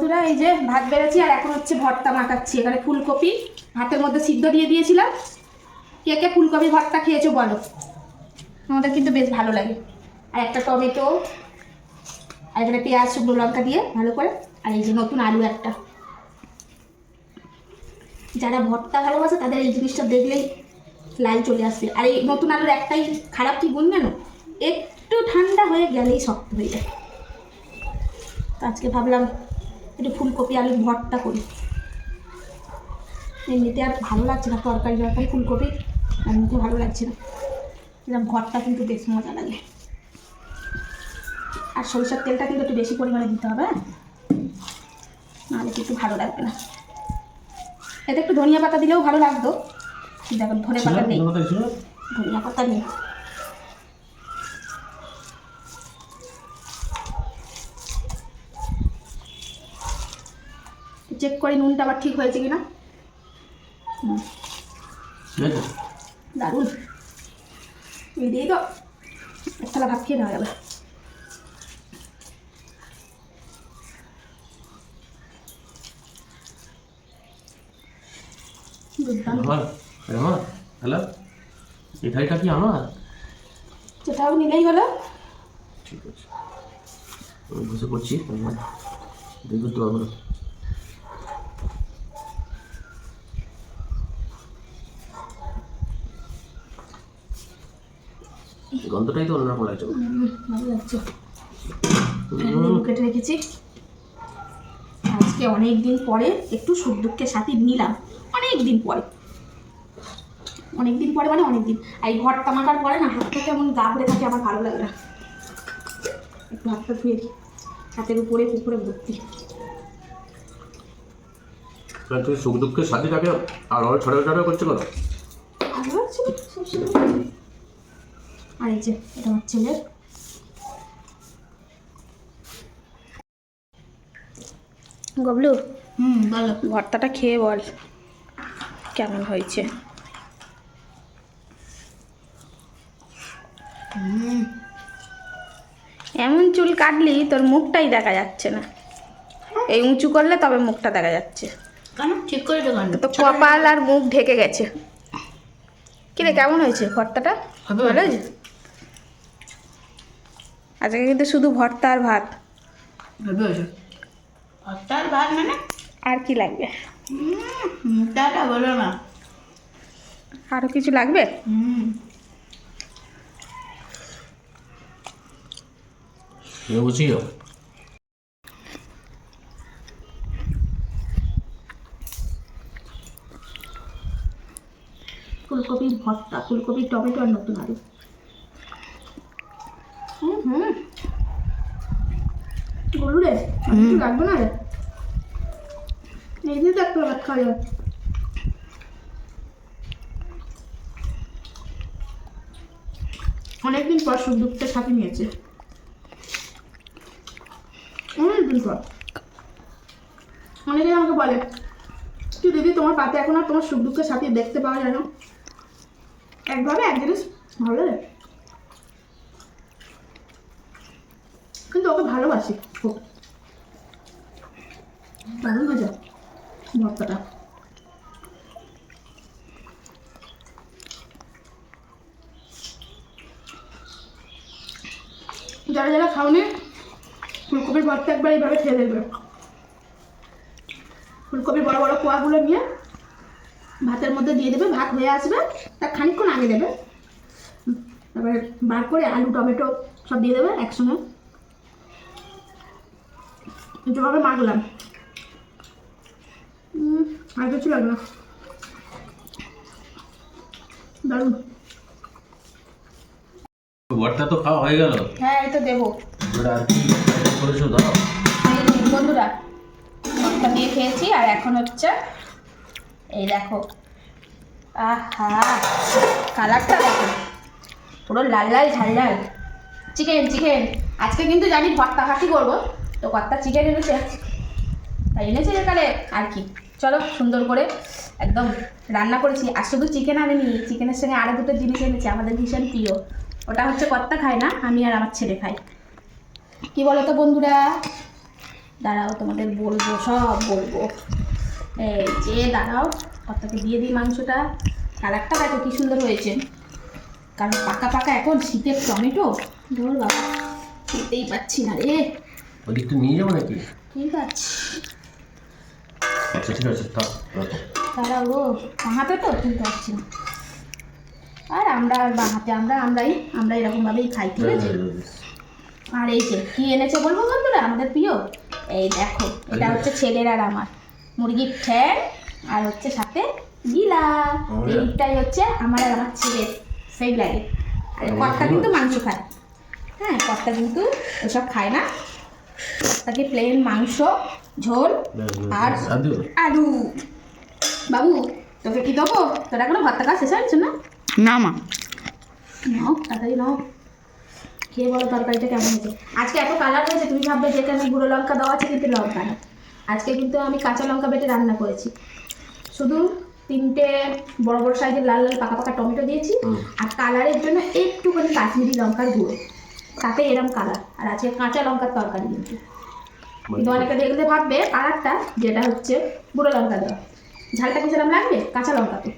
বন্ধুরা, এই যে ভাত বেড়েছি আর এখন হচ্ছে ভর্তা মাখাচ্ছি। এখানে ফুলকপি, ভাতের মধ্যে সিদ্ধ দিয়ে দিয়েছিলাম। কে কে ফুলকপি ভর্তা খেয়েছো বলো? আমাদের কিন্তু বেশ ভালো লাগে। আর একটা টমেটো, আর এখানে পেঁয়াজ, শুকনো লঙ্কা দিয়ে ভালো করে, আর এই যে নতুন আলু একটা। যারা ভর্তা ভালোবাসে, তাদের এই জিনিসটা দেখলেই লাল চলে আসবে। আর এই নতুন আলুর একটাই খারাপ কি গুণ জানো একটু ঠান্ডা হয়ে গেলেই শক্ত হয়ে যায়। তো আজকে ভাবলাম একটু ফুলকপি আলুর ভর্তা করি। এমনিতে আর ভালো লাগছে না তরকারি তরকারি ফুলকপি মুখে ভালো লাগছে না। এরকম ভর্তা কিন্তু বেশ মজা লাগে। আর সরিষার তেলটা কিন্তু একটু বেশি পরিমাণে দিতে হবে হ্যাঁ? নাহলে কিন্তু ভালো লাগবে না। এতে একটু ধনিয়া পাতা দিলেও ভালো লাগতো। দেখো ধনে পাতা নেই। ধনিয়া পাতা নেই। চেক করি নুনটা আবার ঠিক হয়েছে কিনা? দারুণ। এই দিয়েই তো এক থালা ভাত খেয়ে নেওয়া যাবে। দুর্দান্ত আমার আমার হ্যালো? এই থালিটা কি আমার? সেটাও নিলেই হলো। ঠিক আছে। বসে করছি দেখবে তো আমার গন্ধটাই তো অন্যরকম লাগছে। ভালো লাগছে। কেটে রেখেছি। আজকে অনেক দিন পরে একটু সুখ দুঃখের সাথে নিলাম। অনেক দিন পরে। অনেক দিন পরে মানে অনেক দিন। আর এই ঘরটা মাখার পরে না হাতটা কেমন গাবড়ে থাকে আমার ভালো লাগে না। একটু হাতটা ধুয়ে দিই হাতের উপরে উপরে ভর্তি। তুই সুখ দুঃখের সাথে থাকে আর ছড়া ছড়া করছে কেন? ভালো লাগছে আর এই যে এটা আমার ছেলের। গবলু হুম বলো। ভর্তাটা খেয়ে বল কেমন হয়েছে? এমন চুল কাটলি তোর মুখটাই দেখা যাচ্ছে না। এই উঁচু করলে তবে মুখটা দেখা যাচ্ছে। কেন? ঠিক করে দেবো তো কপাল আর মুখ ঢেকে গেছে। কিরে কেমন হয়েছে ভর্তাটা? ভালো হয়েছে? আজকে কিন্তু শুধু ভর্তা আর ভাত। হয়েছে ভর্তার ভাত মানে? আর কি লাগবে? হুম টাটা বলো না। আরও কিছু লাগবে? হুম। বুঝিও ফুলকপির ভর্তা ফুলকপির টমেটো আর নতুন আলু। রে আর কিছু লাগবে না রে? এই দিয়ে তো একটা ভাত খাওয়া যাবে অনেকদিন পর সুখ দুঃখের সাথে নিয়েছে। অনেকদিন পর। অনেকেই আমাকে বলে কি দিদি তোমার পাতে এখন আর তোমার সুখ দুঃখের সাথে দেখতে পাওয়া যায় না। একভাবে এক জিনিস ভালো লাগে কিন্তু ওকে ভালোবাসি। খুব দারুণ মজা। ভর্তাটা। যারা যারা খাওনি, ফুলকপির ভর্তা একবার এইভাবে খেয়ে দেখবে। ফুলকপির বড় বড় কোয়াগুলো নিয়ে ভাতের মধ্যে দিয়ে দেবে ভাত হয়ে আসবে তার খানিকক্ষণ আগে দেবে। তারপরে বার করে আলু, টমেটো সব দিয়ে দেবে একসঙ্গে। যেভাবে মাখলাম। আর কিছু লাগবে না। দারুণ। ভর্তা তো খাওয়া হয়ে গেল। হ্যাঁ এই তো দেবো করেছ দাও। বন্ধুরা ভর্তা দিয়ে খেয়েছি আর এখন হচ্ছে এই দেখো। আহা কালারটা দেখো। পুরো লাল লাল ঝাল ঝাল চিকেন চিকেন আজকে কিন্তু জানি ভর্তা হাঁটি করব। তো কর্তা চিকেন এনেছে তাই এনেছে যেখানে আর কি? চলো, সুন্দর করে একদম রান্না করেছি। আর শুধু চিকেন আনেনি চিকেনের সঙ্গে আরও দুটো জিনিস এনেছে। আমাদের ভীষণ প্রিয়। ওটা হচ্ছে কর্তা খায় না, আমি আর আমার ছেলে খাই। কি বলো তো বন্ধুরা? দাঁড়াও, তোমাদের বলব, সব বলব। এই যে, দাঁড়াও, কর্তাকে দিয়ে দিই মাংসটা। কালারটা দেখো কি সুন্দর হয়েছে। কারণ পাকা পাকা এখন শীতের টমেটো। ধর বাবা, খেতেই পাচ্ছি না রে। ওদিকটা নিয়ে যাব নাকি? ঠিক আছে। আচ্ছা ঠিক আছে থাক দাঁড়াও গো বাঁহাতে তো তুলতে পারছি আর আমরা আর বাঁহাতে আমরা আমরাই আমরা এরকমভাবেই খাই ঠিক আছে? আর এই যে কি এনেছে বলব বন্ধুরা আমাদের প্রিয়? এই দেখো এটা হচ্ছে ছেলের আর আমার। মুরগির ঠ্যাং আর হচ্ছে সাথে গিলা এইটাই হচ্ছে আমার আর আমার ছেলের সেই লাগে। আর কর্তা কিন্তু মাংস খায়। হ্যাঁ কর্তা কিন্তু ওসব খায় না। কর্তাকে প্লেন মাংস ঝোল আর আলু। বাবু তোকে কি দেবো? তোরা কোনো ভাতটা খাওয়া শেষ হয়েছে না? না মা। নাও তাড়াতাড়ি নাও। খেয়ে বলো তরকারিটা কেমন হয়েছে। আজকে এত কালার হয়েছে তুমি ভাববে যেখানে গুঁড়ো লঙ্কা দেওয়া আছে কিন্তু লঙ্কা না। আজকে কিন্তু আমি কাঁচা লঙ্কা বেটে রান্না করেছি। শুধু তিনটে বড় বড় সাইজের লাল লাল পাকা পাকা টমেটো দিয়েছি আর কালারের জন্য একটুখানি কাশ্মীরি লঙ্কার গুঁড়ো। তাতে এরম কালার আর আজকে কাঁচা লঙ্কার তরকারি কিন্তু। কিন্তু অনেকে দেখলে ভাববে কালারটা যেটা হচ্ছে গুঁড়ো লঙ্কা দেওয়া। ঝালটা কি সেরকম লাগবে? কাঁচা লঙ্কা তো।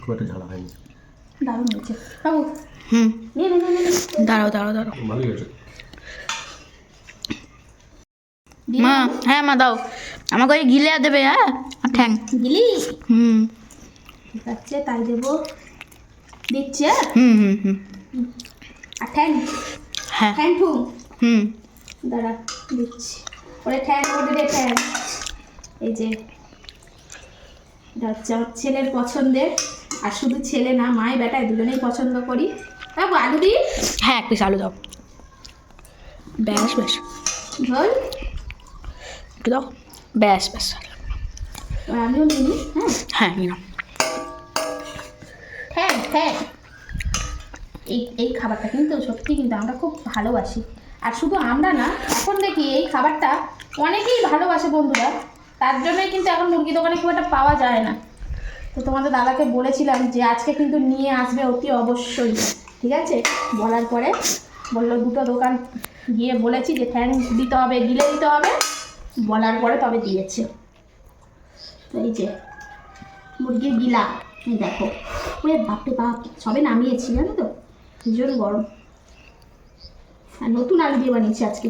খুব একটা ঝাড়া হয়নি। দারুণ হয়েছে। বাবু হুম। নিয়ে নে, নে, নে, নে। দাঁড়াও দাঁড়াও। দাঁড়াও ভালোই দিয়ে মা হ্যাঁ মা দাও। আমাকে ওই গিলে দেবে হ্যাঁ? আর ঠ্যাং। দিলি হুম। ঠিক আছে তাই দেবো। দিচ্ছে হুম হুম হুম। আর ঠ্যাং? হ্যাঁ। ঠ্যাং ঠুং হুম। দাঁড়া দিচ্ছি। ওরে ঠ্যাং রে ঠ্যাং। এই যে এটা হচ্ছে আমার ছেলের পছন্দের। আর শুধু ছেলে না মায় বেটায় দুজনেই পছন্দ করি। বাবু আলু দিই হ্যাঁ এক পিস আলু দাও। ব্যাস ব্যাস। ঝোল একটু দাও। ব্যাস ব্যাস। আমিও নিই হ্যাঁ? হ্যাঁ নাও। ঠ্যাং ঠ্যাং এই এই খাবারটা কিন্তু সত্যি কিন্তু আমরা খুব ভালোবাসি। আর শুধু আমরা না, এখন দেখি এই খাবারটা অনেকেই ভালোবাসে বন্ধুরা। তার জন্যই কিন্তু এখন মুরগি দোকানে খুব একটা পাওয়া যায় না। তো তোমাদের দাদাকে বলেছিলাম যে আজকে কিন্তু নিয়ে আসবে অতি অবশ্যই। ঠিক আছে? বলার পরে বলল, দুটো দোকান গিয়ে বলেছি যে থ্যাং দিতে হবে দিলে দিতে হবে। বলার পরে তবে দিয়েছে। এই যে, মুরগির গিলা। দেখো। ওরে বাপরে বাপ, সবে নামিয়েছি, জানো তো? ভীষণ গরম। আর নতুন আলু দিয়ে বানিয়েছি আজকে।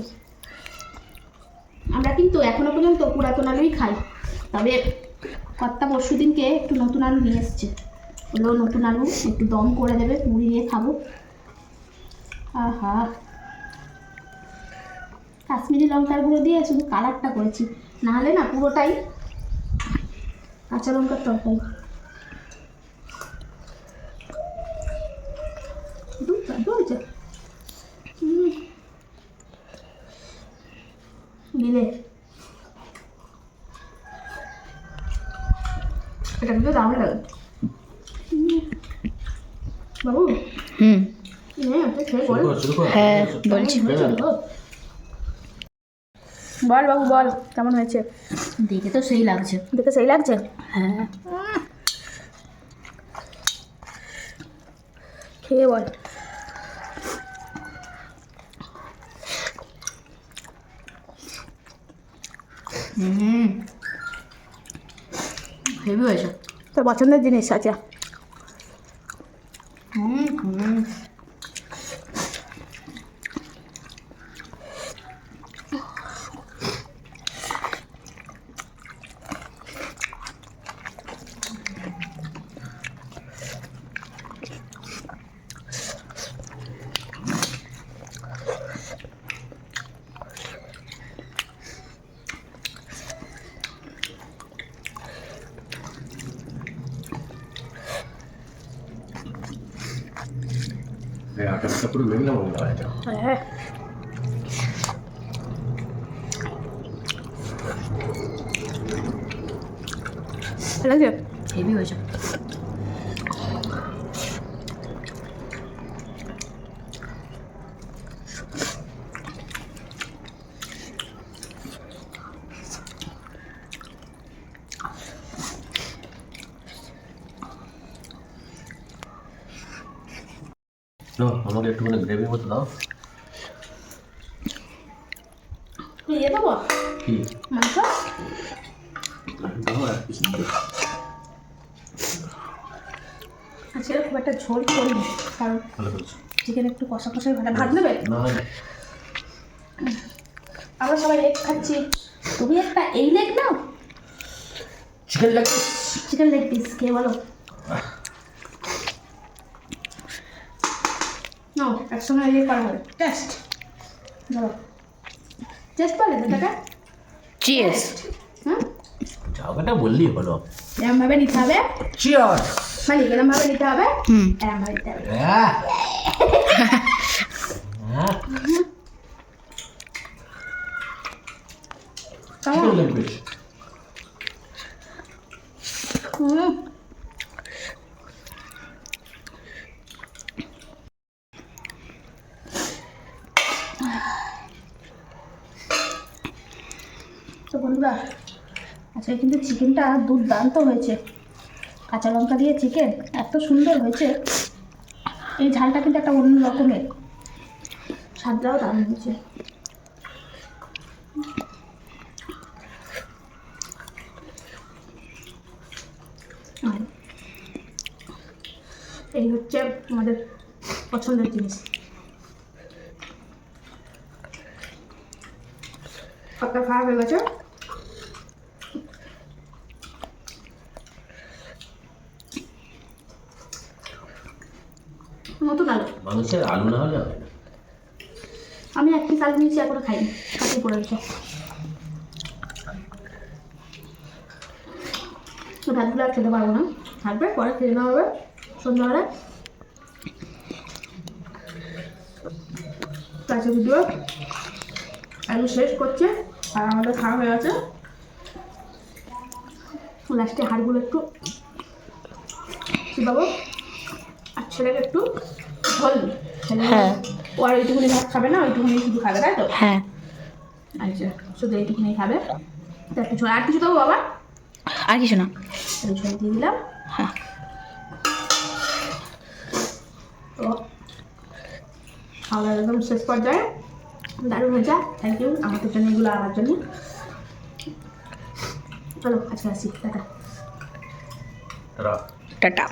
আমরা কিন্তু এখনও পর্যন্ত পুরাতন আলুই খাই। তবে কর্তা পরশু দিনকে একটু নতুন আলু নিয়ে এসছে। বলল, নতুন আলু একটু দম করে দেবে, মুড়ি দিয়ে খাব। আহা। কাশ্মীরি লঙ্কার গুঁড়ো দিয়ে শুধু কালারটা করেছি। নাহলে না পুরোটাই কাঁচা লঙ্কার তরকারি। দুর্দান্ত হয়েছে হুম। দিলে এটা কিন্তু দারুণ লাগে। বাবু? হুম। হ্যাঁ হ্যাঁ। বলছি বল বাবু বল। কেমন হয়েছে? দেখে তো সেই লাগছে। দেখে সেই লাগছে? হ্যাঁ। খেয়ে বল। হুম হেভি হয়েছে। তোর পছন্দের জিনিস আছে হুম হুম এই আকাশটা পুরো মেঘলা মনে হয় এটা হ্যাঁ ভালো লাগছে হেভি হয়েছে না আমাকে একটুখানি গ্রেভি মতো দাও। কি? মাংস? দাও এক পিস আজকে খুব একটা ঝোল করিনি কারণ চিকেন একটু কষা কষাই ভালো। ভাত নেবে? আমরা সবাই লেগ খাচ্ছি। তুমি একটা এই লেগ নাও। চিকেন লাগবে চিকেন লেগ পিস কে বলো। নাও একসঙ্গে ইয়ে করা হবে। টেস্ট ধরো। টেস্ট পারলে টাকা চিয়েস হ্যাঁ জায়গাটা বললেই হলো এরমভাবে নিতে হবে। চিয়ার মানে এরমভাবে নিতে হবে। হুম। এরমভাবে নিতে হবে। কেমন তো বন্ধুরা, আজকে কিন্তু চিকেনটা দুর্দান্ত হয়েছে। কাঁচা লঙ্কা দিয়ে চিকেন এত সুন্দর হয়েছে। এই ঝালটা কিন্তু একটা অন্য রকমের। স্বাদটাও দারুণ হয়েছে। এই হচ্ছে আমাদের পছন্দের জিনিস। আপনার খারাপ হয়ে গেছে নতুন আলু মানুষের আলু না হলে হয় না। আমি এক পিস আলু নিয়েছি এখনও খাইনি। কাটিয়ে পড়ে গেছে। ভাতগুলো আর খেতে পারব না। থাকবে পরে খেয়ে নেওয়া হবে। সন্ধ্যাবেলা কাছে ভিডিও। আলু শেষ করছে আর আমাদের খাওয়া হয়ে গেছে। লাস্টে হাড়গুলো একটু চিবাবো আর ছেলেকে একটু ঝোল। ছেলে হ্যাঁ। ও আর ওইটুকুনি ভাত খাবে না ওইটুকুনি শুধু খাবে তাই তো? হ্যাঁ। আচ্ছা শুধু এইটুকুনি খাবে। তো কিছু আর কিছু দেবো বাবা? আর কিছু না। ঝোল দিয়ে দিলাম। হ্যাঁ। তো খাওয়া একদম শেষ পর্যায়ে। দারুণ হয়েছে থ্যাংক ইউ আমাদের জন্য এগুলো আনার জন্য। চলো আজকে আসি। টাটা। টাটা।